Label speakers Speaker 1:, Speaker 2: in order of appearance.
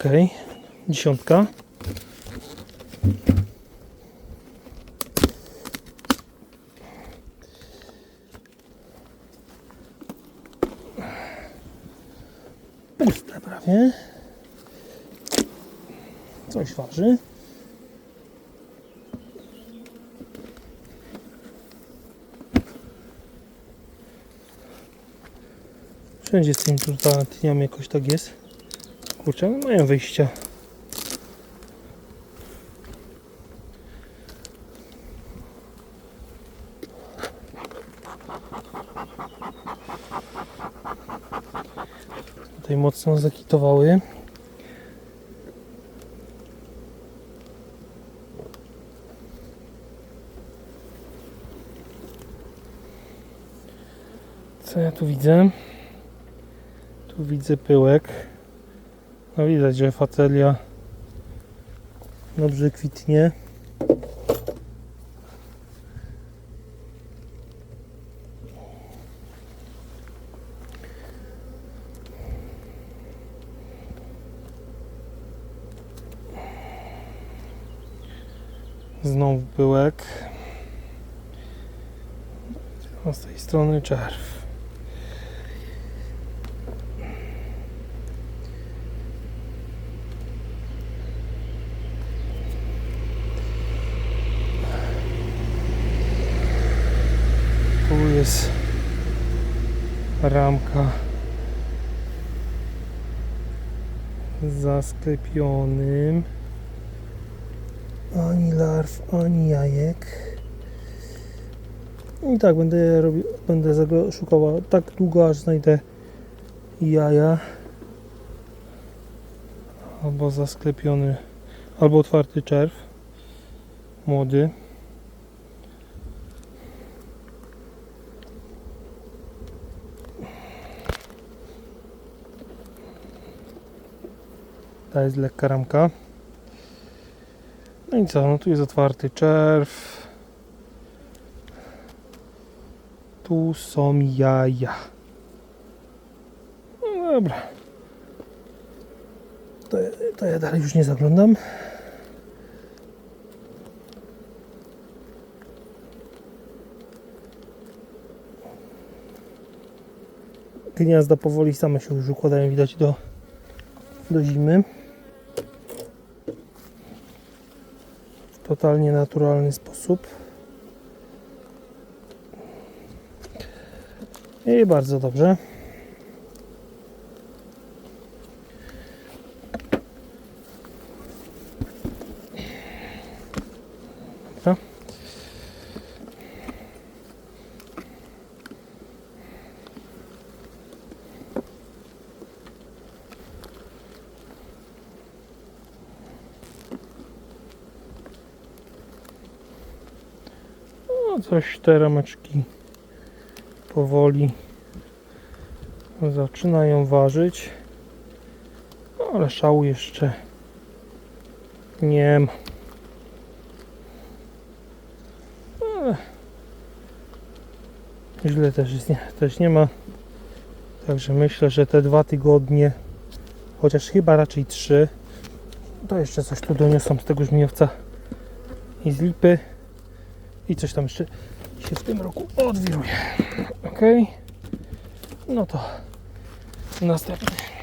Speaker 1: Okej, dziesiątka. Prawie. Coś waży. Wszędzie z tymi turtami jakoś tak jest. Kurczę, no mają wyjścia. Tutaj mocno zakitowały. Co ja tu widzę? Tu widzę pyłek. No widać, że facelia dobrze kwitnie. Znowu pyłek. A z tej strony czerw. Tu jest ramka za sklepionym. Ani larw, ani jajek. I tak będę robił, będę szukała tak długo, aż znajdę jaja. Albo zasklepiony, albo otwarty czerw. Młody. Ta jest lekka ramka. No i co? No tu jest otwarty czerw. Tu są jaja. No dobra. To, to ja dalej już nie zaglądam. Gniazda powoli same się już układają, widać do, do zimy. Totalnie naturalny sposób. I bardzo dobrze. Coś te rameczki powoli zaczynają ważyć. No, ale szału jeszcze nie ma. Źle też, nie, też nie ma. Także myślę, że te dwa tygodnie, chociaż chyba raczej trzy, to jeszcze coś tu doniosą z tego żmijowca i z lipy i coś tam jeszcze się w tym roku odwiruje. Ok? No to następny.